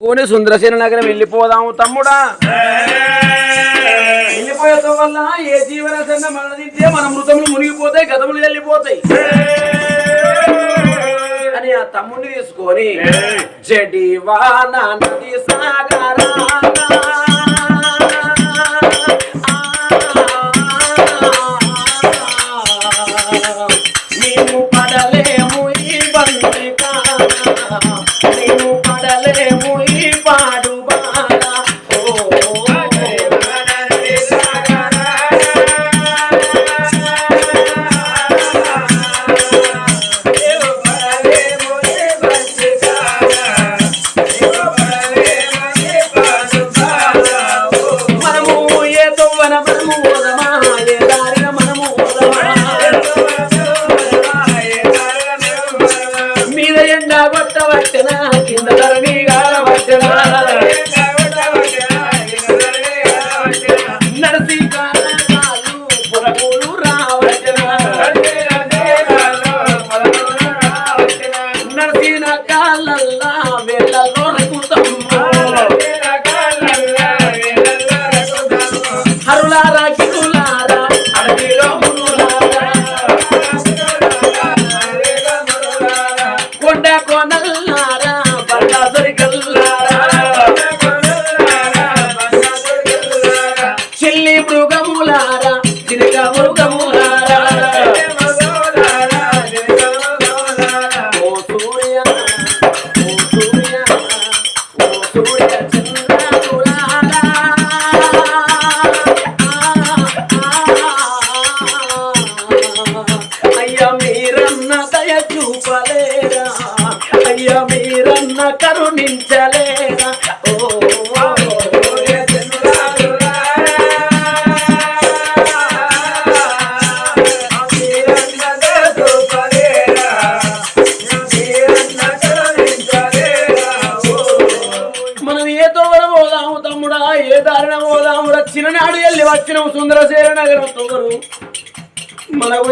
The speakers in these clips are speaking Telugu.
కోని సుందరసేన నగరం వెళ్ళిపోదాము తమ్ముడా. వెళ్ళిపోయేతో వల్ల ఏ జీవరసన్న మన తింటే మన మృతములు మునిగిపోతాయి గతములు వెళ్ళిపోతాయి. అని ఆ తమ్ముడిని తీసుకొని జడివాన నది సాగరా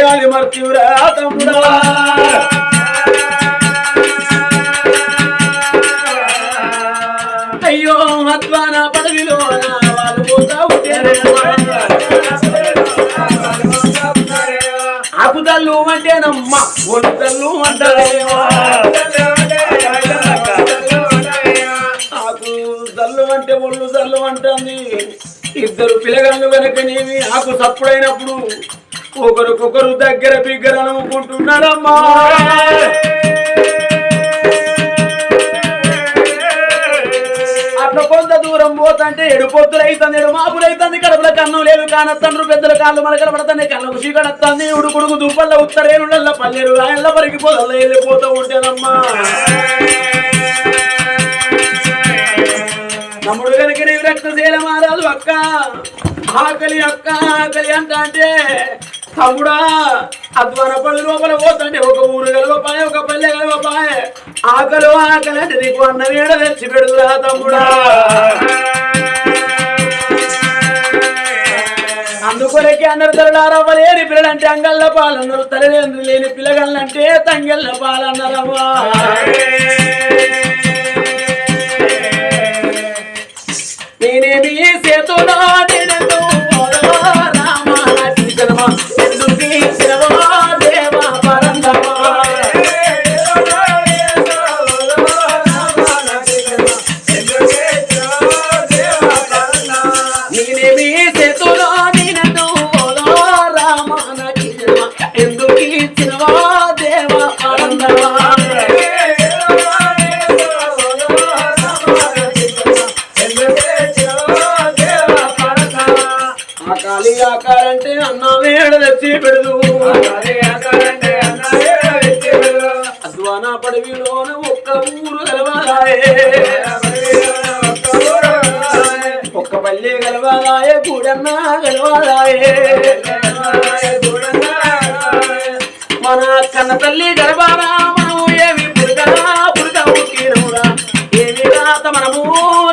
చేయాలి ఉయాలి తమ్ముడా అయ్యో అద్వాన పదవిలో వాళ్ళు పోతా ఆకు తల్లు అంటేనమ్మ ఒళ్ళు తల్లు అంటారేమో అంటే ఒళ్ళు దల్లు అంటుంది ఇద్దరు పిల్లగాళ్ళు వెనక నీవి ఆకు తప్పుడైనప్పుడు ఒకరికొకరు దగ్గర బిగ్గర అనుకుంటున్నారమ్మా అట్లా కొంత దూరం పోతంటే ఎడు పొత్తులు అవుతుంది ఎడు మాపులు అవుతుంది కడుపుల కన్ను లేదు కానత్తండ్రు పెద్దల కాళ్ళు మన కనబడుతుంది కళ్ళకు చీకడత్తుంది ఉడుకుడుకు దుప్పల్ల ఉత్తరేనుళ్ళ పల్లెరు పరికి పొదల్లో వెళ్ళిపోతూ ఉంటానమ్మా. తమ్ముడు కనుక నీవు రక్తశీల మారాదు అక్క. ఆకలి అక్క ఆకలి అంటే తమ్ముడా అధ్వాన పళ్ళు లోపల పోతుంటే ఒక ఊరు గలవపాయ ఒక పల్లె గలవపాయ. ఆకలి ఆకలి అంటే నీకు అన్న వేడ తెచ్చి పెడుదురా తమ్ముడా. అందుకొరకే అందరు తలడారవ్వ లేని పిల్లలంటే అంగళ్ళ పాలన్నారు తల్లిదండ్రులు లేని పిల్లగళ్ళంటే తంగళ్ళ పాలన్నారవ్వా నేనేమి చేతున్నా Oh,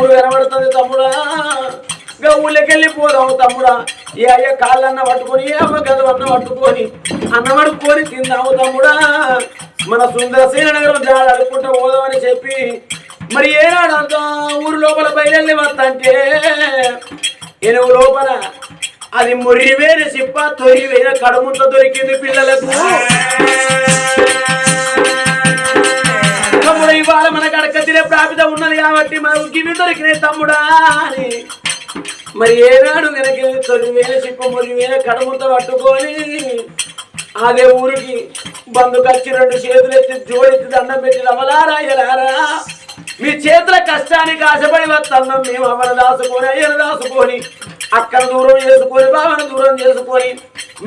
ఊరు కనబడుతుంది తమ్ముడా. ఇంకా ఊళ్ళకి వెళ్ళిపోదాం తమ్ముడా. ఏ అయ్య కాళ్ళన్న పట్టుకొని ఏ అమ్మ గదవన్న పట్టుకొని అన్న పట్టుకొని తిందాము తమ్ముడా. మన సుందరసేన నగరం జాడ అడుక్కుంటూ పోదామని చెప్పి మరి ఏనాడు అంత ఊరు లోపల బయలుదేరి వస్తంటే ఎనుగు లోపల అది మురివేన సిప్ప తొరివేన కడుముంట దొరికింది పిల్లలకు. ప్రాపిత ఉన్నది కాబట్టి మనకు గివి దొరికినాయి తమ్ముడా అని. మరి ఏనాడు వెనక తొలి వేల చిప్ప మురి వేల కడముత పట్టుకొని అదే ఊరికి బంధుకొచ్చి రెండు చేతులు ఎత్తి జోడెత్తి దండం పెట్టి రమలారా ఎలారా? మీ చేతుల కష్టానికి ఆశపడి వస్తున్నాం మేము అమర దాసుకొని అయ్యను దాసుకొని అక్కడ దూరం చేసుకొని బావను దూరం చేసుకొని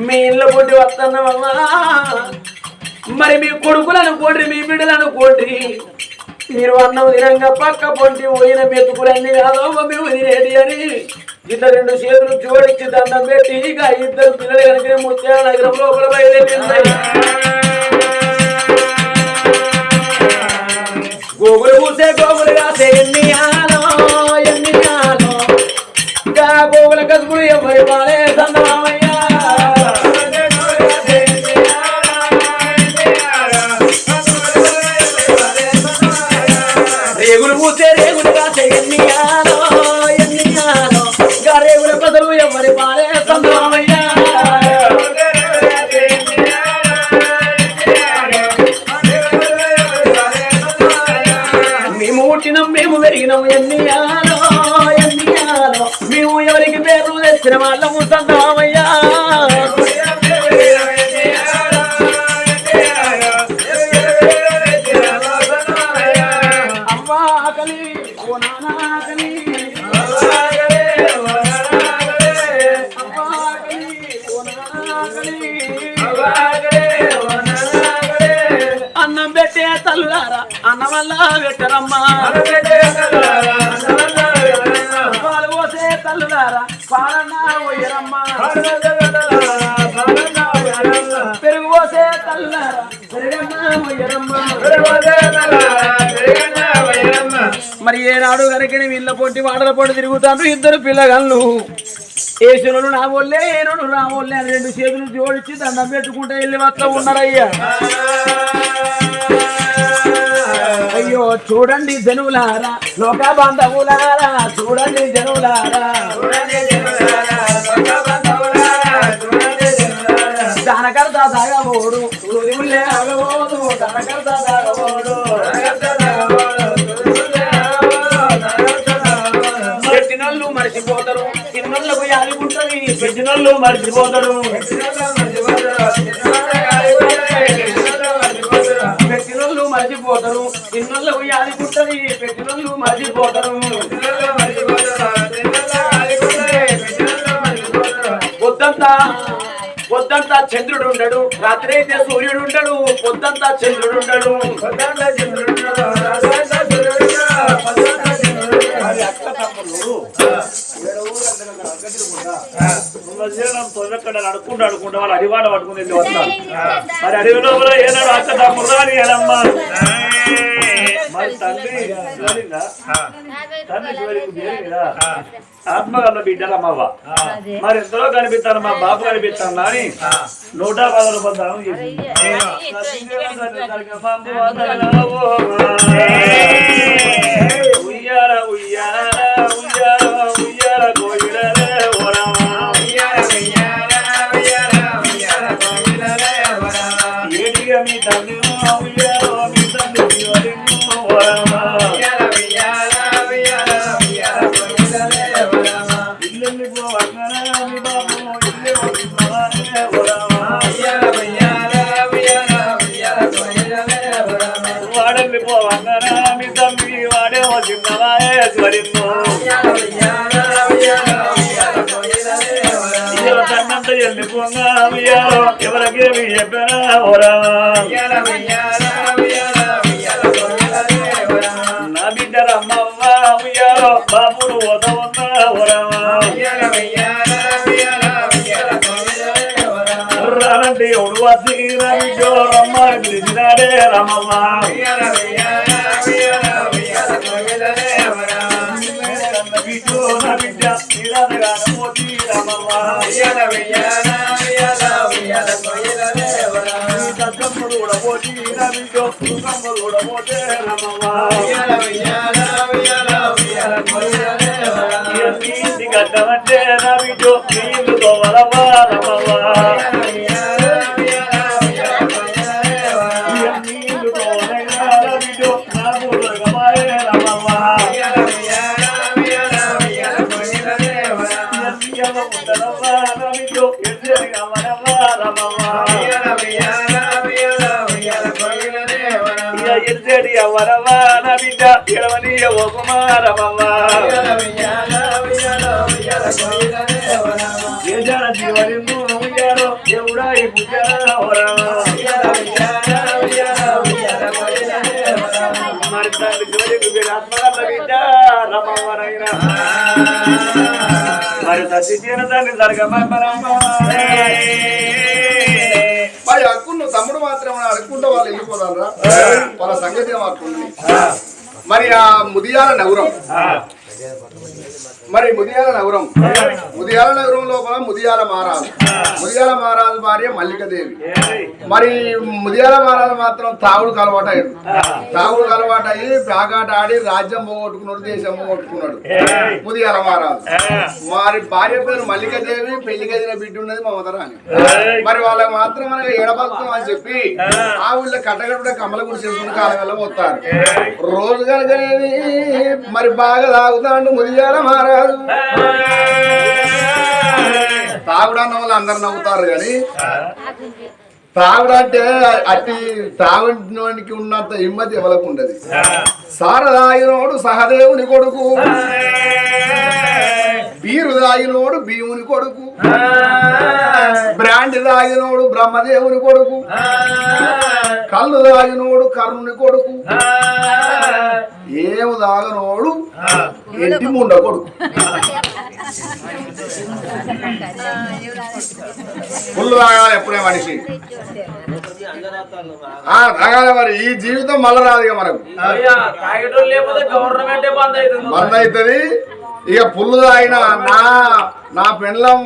మీ ఇళ్ళ పొట్టి వస్తున్నామమ్మా. మరి మీ కొడుకులను కోడ్రి మీ బిడ్డలను కోడ్రి మీరు అన్నం తినంగా పక్క పొంటి పోయిన మెతుకులన్నీ కాదో మేము తినేది అని. ఇద్దరు రెండు చేతులు జోడించి దండం పెట్టి ఇక ఇద్దరు పిల్లలు కనుక ముత్యాల నగరం లోపల బయలుదేరింది. గోగులు పూసే గోగులు కాసే ఎన్ని ఆలో. అన్నం పెట్టే తల్లులారా అన్నం వల్ల పెట్టరమ్మా. మరి కనుక వీళ్ళ పొట్టి వాడల పొట్టి తిరుగుతాను ఇద్దరు పిల్లగాళ్ళు. ఏసునుడు నా వల్లే ఏనుడు నా వల్లే అని రెండు చేతులు జోడించి దండం పెట్టుకుంటే వెళ్ళి వస్తా ఉన్నారయ్యా. అయ్యో చూడండి జనులారా లోక బాంధవులారా చూడండి జనులారా. పెట్టినోళ్ళు మర్చిపోతారు పెట్టినోళ్ళు మర్చిపోతారు. తిన్నోళ్ళకు యాది ఉంటుంది పెట్టినోళ్ళు మర్చిపోతారు. వద్దంతా పొద్దంతా చంద్రుడు ఉండడు. రాత్రి అయితే సూర్యుడు ఉండడు. పొద్దంతా చంద్రుడు ఉండడు. అడుకుంటూ అడుకుంటూ వాళ్ళు అడివాడ పట్టుకుని వెళ్ళి వస్తారు మరి అడవి లోపల ఏనాడు అక్క తమ్ముడు అని మరి తండ్రి శివలింగా తండ్రి శివలింగం పేరు కదా ఆత్మగల్ల మరి ఎంతలో కనిపిస్తాను మా బాబు కనిపిస్తాను అని నూట పదహారు పద్దానం చేసింది నా బిడ్డ ఎవడు వచ్చి నా పిలిచినాడే పోటీ నా బిడ్డో తమ్ముడు బిడ్డ ఎడవని ఓ కుమారమవ్వ ఏజాన జీవనిందు ఉయ్యారో దేవుడా ఈ పుజారా వరవా మరి తండ్రి జోలికి బిడ్డ మరి సత్య చేన తండ్రి జరగమరమ్మ మరి అక్కును తమ్ముడు మాత్రం అడుక్కుంటే వాళ్ళు వెళ్ళిపోతారా వాళ్ళ సంగతి ఏమనుకుంది మరి ఆ ముదియాల నగరం మరి ముదియాల నగరం. ముదియాల నగరం లోపల ముదియాల మారాలు ముదియాల మహారాజు భార్య మల్లికదేవి. మరి ముదియాల మారాలు మాత్రం తాగుడు అలవాటు అయ్యాడు. తాగుడు అలవాటు అయ్యి పేకాట ఆడి రాజ్యం పోగొట్టుకున్నాడు దేశం పోగొట్టుకున్నాడు. ముదియాల మారాలు వారి భార్య పేరు మల్లికదేవి పెళ్ళి గదిన బిడ్డ ఉన్నది మమతరాని మరి వాళ్ళకి మాత్రం మనకి అని చెప్పి ఆ ఊళ్ళో కట్టగడ కమల గుడి చేసుకుని కాలం వల్ల పోతారు. రోజు కనుక మరి బాగా తాగుతాడు ముదియాల మహారాజు తాగుడన్న వాళ్ళు అందరు నవ్వుతారు కానీ తాగుడంటే అట్టి తాగుడానికి ఉన్నంత హిమ్మతి ఎవరికి ఉండదు. సారదాయినోడు సహదేవుని కొడుకు. బీరు దాగినోడు భీముని కొడుకు. బ్రాండ్ దాగినోడు బ్రహ్మదేవుని కొడుకు. కళ్ళు దాగినోడు కర్ణుని కొడుకు. ఏము దాగనోడు ఇంటి ముండ కొడుకు. ఫుల్ తాగాలి ఎప్పుడే మనిషి? ఆ తాగాలి మరి ఈ జీవితం మళ్ళా రాదు ఇక మనకు బంద్ అవుతుంది. ఇక పుల్లు తాగిన నా నా పెండ్లం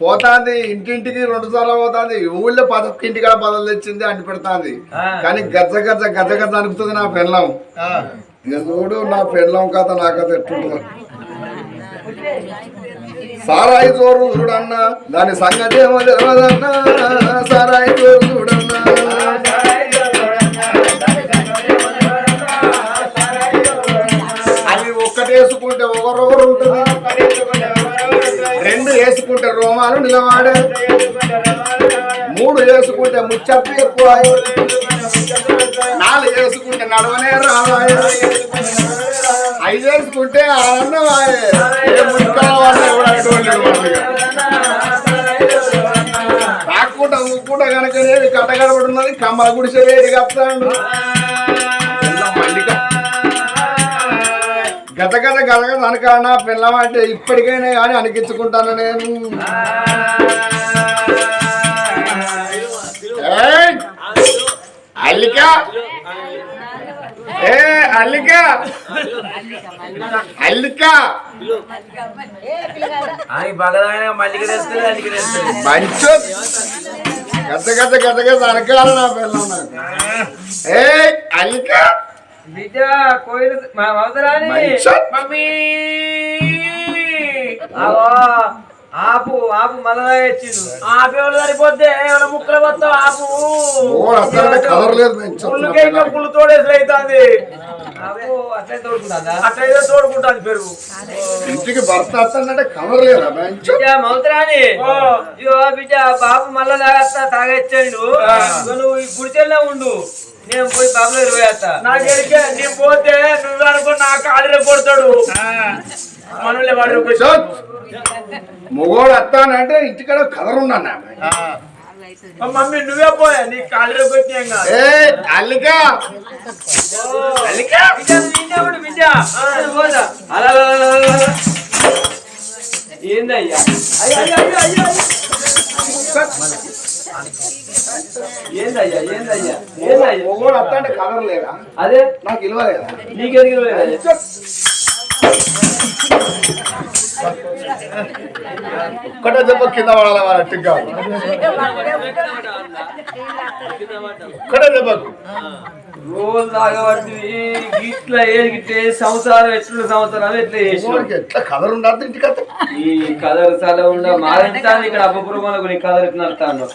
పోతాంది ఇంటింటికి రెండు సార్లు పోతాంది. ఊళ్ళో పదకొంటికి కూడా బదులు తెచ్చింది అంటి పెడతాంది. కానీ గజ్జ గజ్జ గజ్జ గజ్జ అనుపుతుంది నా పెండ్లం. ఇక చూడు నా పెండ్లం కథ నా కథ ఎట్టుంటుందో సారాయి చోరు చూడన్నా దాని సంగతి ఏమో తెలియదన్నా సారాయి చోరు చూడన్నా. వేసుకుంటే ఒకరొకరు ఉంటుంది? రెండు వేసుకుంటే రోమాలు నిలవాడే. మూడు వేసుకుంటే ముచ్చప్పు ఎక్కువ నాలుగు వేసుకుంటే నడవనే రావాయ. ఐదు వేసుకుంటే ఆనందమాయే ఏ ముట్టుకోవాలన్నా కనుక కట్టగడబడి ఉన్నది కమ్మల గుడిసె వేడి కప్తాడు. గత గత గత గత అనకాడ పిల్లం అంటే ఇప్పటికైనా కానీ అనిపించుకుంటాను నేను! అల్లిక! ఏ అల్లిక! అల్లిక! మంచు! గత గత గత గత అనకాల నా పిల్లం నాకు. ఏ అల్లిక! బిడ్డ కోయిలు మా అవసరాని మంచు మమ్మీ. ఆపు ఆపు మళ్ళా ఇచ్చిండు ఆపేవాళ్ళు సరిపోతే ఎవరి ముక్కలు మొత్తం ఆపు. పుల్లుకే ఇంకా పుల్లు తోడేసి అవుతుంది ఆపు అట్లే తోడుకుంటుందా? అట్లయితే తోడుకుంటుంది పెరుగు. ఇంటికి భర్త వస్తానంటే కలర్ లేదా? పెంచు. బిడ్డ మౌతరాని ఓ. ఇగో బిడ్డ బాబు మళ్ళా తాగేస్తా తాగొచ్చాడు నువ్వు ఈ గుడిచెల్లో ఉండు. నేను పోయి బాబులో పోయేస్తా. నాకు ఎరికే నేను పోతే నువ్వు అనుకో నా కాడిలో కొడతాడు. మొగోడు వస్తానంటే ఇంటికాడ కలర్ ఉన్నాను మమ్మీ నువ్వే పోయా నీ ఏ అల్లిక. బిడ్డ బిడ్డ ఉండు బిడ్డ నేను పోతా అలా అలా, అలా, అలా, అలా. ఏందయ్యా. ఏందయ్యా ఏందయ్యా? ఏందయ్యా? మొగోడు వస్తానంటే కలర్ లేదా? అదే? నాకు ఇవ్వలేదా నీకెందుకు లేదు ఒక్కటే దెబ్బ కింద పడాలి వాళ్ళ టిగ్గా ఒక్కటే దెబ్బకు? రోజు తాగబడుతుంది ఇట్లా ఏగితే సంవత్సరాలు ఎట్ల సంవత్సరాలు ఎట్లా ఎట్లా కలర్ ఉండదు ఇంటికి. ఈ కలర్ సల ఉండ మారింటాను ఇక్కడ అబ్బపురమాలకు నీ కలర్ నడతాను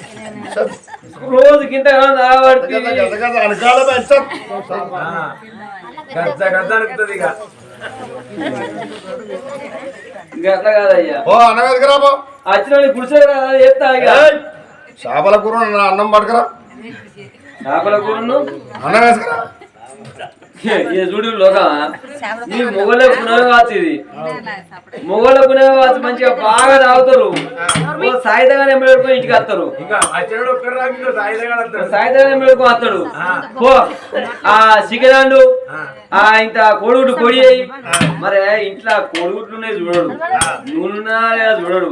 రోజు కింద తాగబడుతుంది. గద్ద గద్ద అనుకుతుంది ఇక. ఓ అన్నం ఎదుగురా బో వచ్చిన గుడిసెలు కదా చెప్తా ఇక. చేపల కూర అన్నం పట్టుకురా. చేపల కూరను? అన్నం వేసుకురా. చూడు లోక నీ మొగల పునర్వాతి ఇది మొగల పునర్వాతి మంచిగా బాగా తాగుతారు. ఓ సాయితగానే ఎంబడుకొని ఇంటికి వస్తారు. ఇంకా అచ్చడు ఒక్కరు రాకుండా సాయుధంగా సాయితగానే ఎంబడుకొని వస్తాడు. ఆ. సిగదాండు ఆ ఇంత కోడిగుడ్డు కొడి అయ్యి మరి ఇంట్లో కోడిగుడ్లు ఉన్నాయి చూడడు. నూనె ఉన్నా లేదా చూడడు.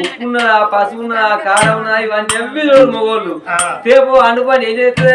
ఉప్పు ఉన్నదా పసుపు ఉన్నదా కారం ఉన్నదా ఇవన్నీ ఎవ్వి చూడడు మొగోళ్ళు. తేపు అండుకొని ఏం చేస్తుంది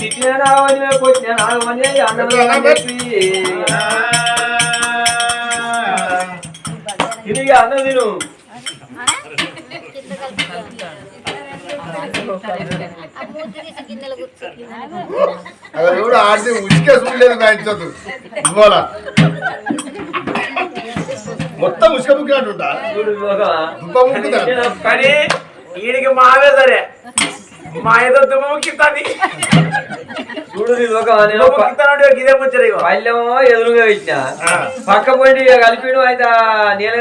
తిట్టిన రావని కొట్టిన అన్నం చెప్పి తిరిగి అన్నం తిను ఆడితే ఉచికే చూడలేదు కాయించదు ఇవాళ మొత్తం ఉసుక ముక్కినట్టుంటా కానీ ఈయనకి మావే సరే. మా ఏదో దుమ్మ చూడు పల్లెమో ఎదురుగా ఇచ్చిన పక్క పోయి కలిపిడు అయితే నేను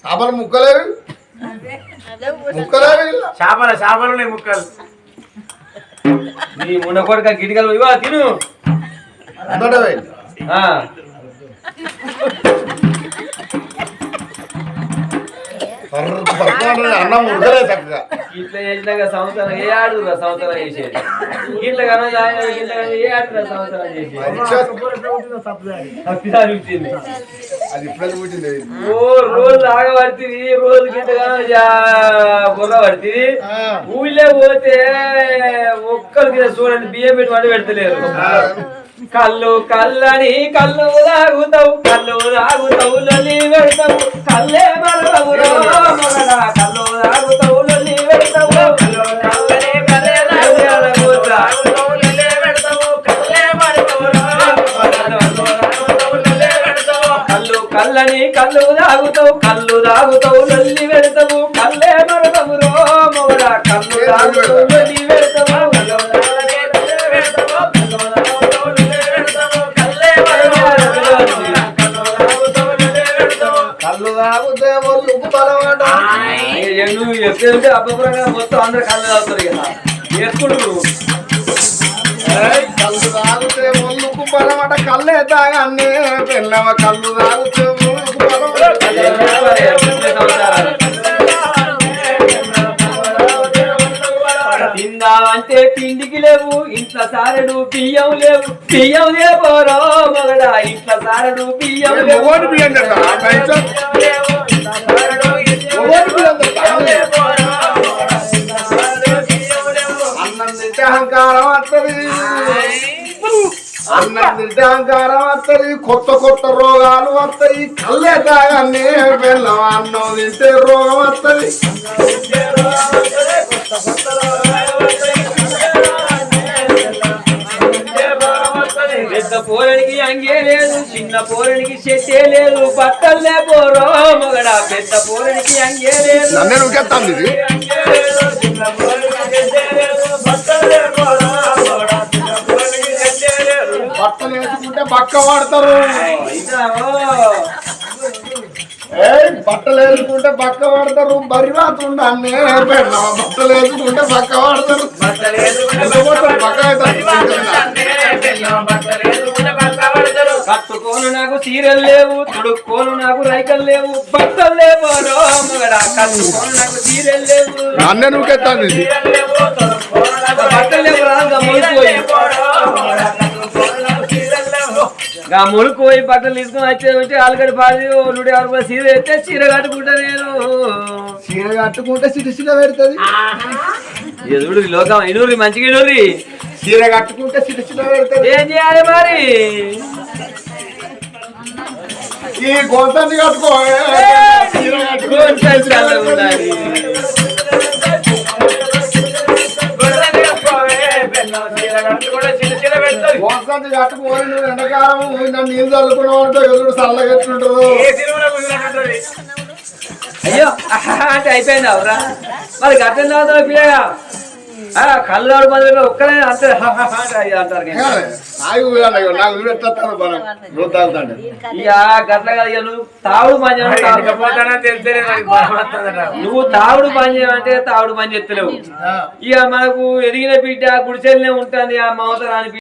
చేపల ముక్కలేవి. చేపల చేపలు ఉన్నాయి ముక్కలు. నీ ముండ కొడుక గిటికలు ఇవా తిను. అందటే అన్నం ఉడకలే చక్కగా ఇట్లా చేసినాక సంవత్సరం ఏ ఆడు సంవత్సరం చేసేది? ఇట్లా కన్నా తాగినా ఇట్లా కన్నా ఏ ఆడు సంవత్సరం చేసేది? మంచిగా తప్పిదారి వచ్చింది అది ఇప్పుడే పుట్టింది. ఓ రోజు రోజు కింద బుర్ర పడుతుంది. ఊళ్ళో పోతే ఒక్కరి కింద చూడండి బియ్యం పెట్టి వండి పెడతలేరు కళ్ళు కళ్ళని కళ్ళు తాగుతావు కళ్ళు తాగుతావు లొల్లి పెడతావు కళ్ళే మరవవు కళ్ళు తాగుతావు లొల్లి పెడతావు కళ్ళే కళ్ళని కళ్ళు తాగుతావు కళ్ళు తాగుతావు లొల్లి పెడతావు కళ్ళే మరవవు రో మగడా కళ్ళు తాగుతావు నువ్వు అబ్బపురంగా మొత్తం అందరు కళ్ళు తాగుతారు కదా వేసుకుంటు కళ్ళు తాగితే ఒళ్ళుకు బలమట కళ్ళే తాగానే పిల్లవ కళ్ళు తాగితే ఒళ్ళుకు బలమట తిందామంటే తిండికి లేవు ఇంట్లో సారెడు బియ్యం లేవు. బియ్యం లేపోరో మగడా ఇంట్లో సారెడు బియ్యం లేవు. బియ్యం అహంకారం వస్తుంది కొత్త కొత్త రోగాలు వస్తాయి కళ్ళే తాగాన్ని బెల్లం అన్నం తింటే రోగం వస్తుంది పెద్ద పోరనికి అంగే లేదు చిన్న పోరనికి చెట్టే లేదు బట్టలే పోరో మొగడ పెద్ద పోరనికి అంగే లేదు. నన్నే నువ్వుకెత్తాను ఇది. బట్టలు వేసుకుంటే బక్క వాడతారు. బట్టలు వేసుకుంటే బక్క వాడతారు. బరి మాత్రం అన్నే పెడతాం బట్టలు వేసుకుంటే బక్క వాడతారు. ఎంతపోతారు? బక్క అవుతారు. కట్టుకోను నాకు చీరలు లేవు తుడుక్కోను నాకు రైకలు లేవు బట్టలు లేపోరో మొగడ కట్టుకోను నాకు చీరలు లేవు. నన్నే ఇది. బట్టలు లేవు రా ములిపోయి గా ములుకుపోయి బట్టలు తీసుకుని వచ్చే వచ్చి ఆలుగడ్డ పాడి నూట యాభై రూపాయలు చీర అయితే చీర కట్టుకుంటా నేను. చీర కట్టుకుంటే సిటి సిట పెడుతుంది. ఎదుడు లోకం ఇనూరి మంచిగా ఇనూరి చీర కట్టుకుంటే సిటి సిట పెడుతుంది. ఏం చేయాలి మరి? ఈ గొంతాన్ని కట్టుకో. చీర కట్టుకుంటే కొంచెం చల్లగా ఉండాలి. గొంతాన్ని కట్టుకోని నువ్వు ఎండకాలం నన్ను నీళ్ళు చల్లుకున్నావు అంటే ఎదురు చల్లగా ఎట్లుంటుందో అయ్యో అంటే అయిపోయింది అవరా మరి గట్టం తాగుతావు పిల్లగా? ఆ, కళ్ళాడు మంది ఒక్కనే అంతే. అంటారు. నాకు మనం తాగుతాండి ఇక గట్ల కాదు నువ్వు తావుడు పని నువ్వు తావుడు పని చేయమంటే తావుడు పని చేస్తలేవు ఇక మనకు ఎదిగిన బిడ్డ గుడిసెల్నే ఉంటుంది ఆ మమత రాని